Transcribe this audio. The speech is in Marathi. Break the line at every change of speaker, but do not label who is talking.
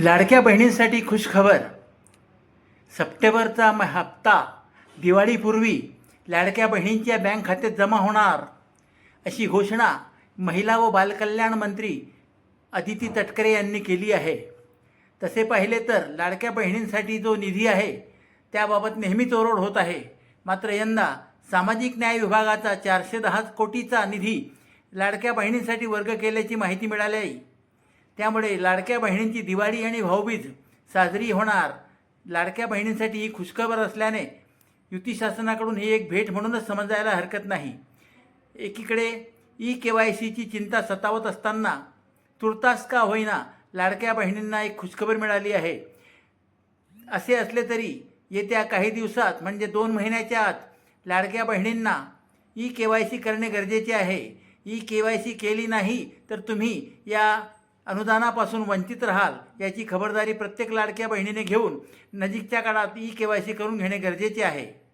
लाडक्या बहिणींसाठी खुशखबर. सप्टेंबरचा म हप्ता. दिवाळीपूर्वी लाडक्या बहिणींच्या बँक खात्यात जमा होणार. अशी घोषणा महिला व बालकल्याण मंत्री अदिती तटकरे यांनी केली आहे. तसे पाहिले तर लाडक्या बहिणींसाठी जो निधी आहे त्याबाबत नेहमीच ओरड होत आहे. मात्र यंदा सामाजिक न्याय विभागाचा चारशे दहा कोटीचा निधी लाडक्या बहिणींसाठी वर्ग केल्याची माहिती मिळाली आहे. त्यामुळे लाडक्या बहिणींची दिवाळी आणि भाऊबीज साजरी होणार. लाडक्या बहिणींसाठी ही खुशखबर असल्याने युती शासनाकडून ही एक भेट म्हणूनच समजायला हरकत नाही. एकीकडे ई के वाय सीची चिंता सतावत असताना तुर्तास का होईना लाडक्या बहिणींना एक खुशखबर मिळाली आहे. असे असले तरी येत्या काही दिवसात म्हणजे दोन महिन्याच्या आत लाडक्या बहिणींना ई के वाय सी करणे गरजेचे आहे. ई के वाय सी केली नाही तर तुम्ही या अनुदानापासून वंचित राहाल याची खबरदारी प्रत्येक लाडक्या बहिणीने घेऊन नजीकच्या काळात ई के वाय सी करून घेणे गरजेचे आहे.